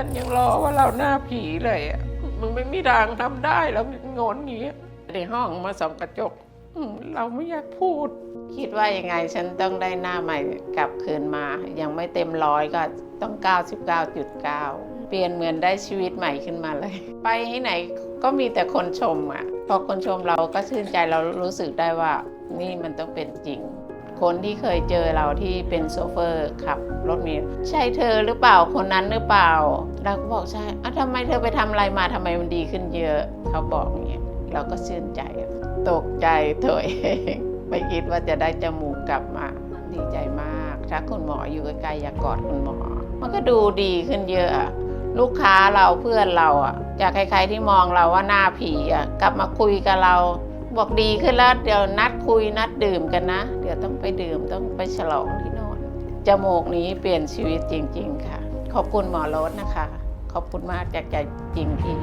ันยังรอว่าเราหน้าผีเลยอะมึงไม่มีทางทำได้แล้วงอนอย่างเงี้ยในห้องมาส่องกระจกเราไม่อยากพูด คิดว่ายังไงฉันต้องได้หน้าใหม่กลับคืนมา ยังไม่เต็มร้อยก็ต้อง 99.9 เปลี่ยนเหมือนได้ชีวิตใหม่ขึ้นมาเลย ไปที่ไหนก็มีแต่คนชมอะ พอคนชมเราก็ชื่นใจเรารู้สึกได้ว่า นี่มันต้องเป็นจริง คนที่เคยเจอเราที่เป็นโซเฟอร์ขับรถมีใช่เธอหรือเปล่าคนนั้นหรือเปล่า เราก็บอกใช่อะทำไมเธอไปทำอะไรมาทำไมมันดีขึ้นเยอะ เขาบอกอย่างเงี้ยเราก็ชื่นใจ ตกใจตัวเองไม่คิดว่าจะได้จมูกกลับมาดีใจมาก ถ้าคุณหมออยู่ใกล้ๆอยากกอดคุณหมอ มันก็ดูดีขึ้นเยอะอะ ลูกค้าเราเพื่อนเราอะ จากใครๆที่มองเราว่าหน้าผีอะกลับมาคุยกับเรา บอกดีขึ้นแล้วเดี๋ยวนัดคุยนัดดื่มกันนะ เดี๋ยวต้องไปดื่มต้องไปฉลองที่โน่นจมูกนี้เปลี่ยนชีวิตจริง ๆ ค่ะ ขอบคุณหมอรสนะคะ ขอบคุณมากจากใจจริงพี่